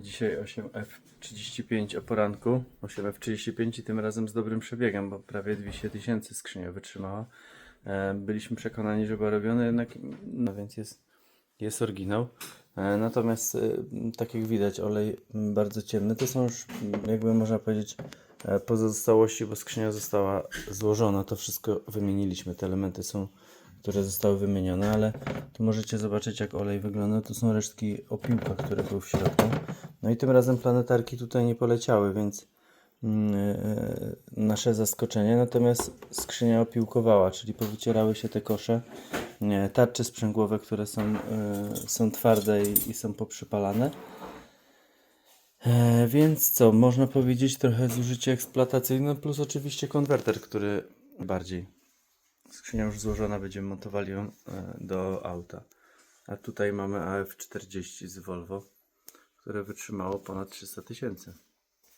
Dzisiaj 8F35 o poranku. 8F35 i tym razem z dobrym przebiegiem, bo prawie 200 tysięcy skrzynia wytrzymała. E, Byliśmy przekonani, że była robiona, jednak no więc jest, jest oryginał. E, Natomiast, e, tak jak widać, olej bardzo ciemny. To są już, jakby można powiedzieć, pozostałości, bo skrzynia została złożona. To wszystko wymieniliśmy. Te elementy są, które zostały wymienione, ale możecie zobaczyć, jak olej wygląda. To są resztki opiłka, które były w środku. No i tym razem planetarki tutaj nie poleciały, więc e, nasze zaskoczenie. Natomiast skrzynia opiłkowała, czyli powycierały się te kosze. Nie, tarcze sprzęgłowe, które są, e, są twarde i, i są poprzypalane. E, więc co, można powiedzieć trochę zużycie eksploatacyjne, plus oczywiście konwerter, który bardziej. Skrzynia już złożona, będziemy montowali ją e, do auta. A tutaj mamy AF40 z Volvo, które wytrzymało ponad 300 tysięcy.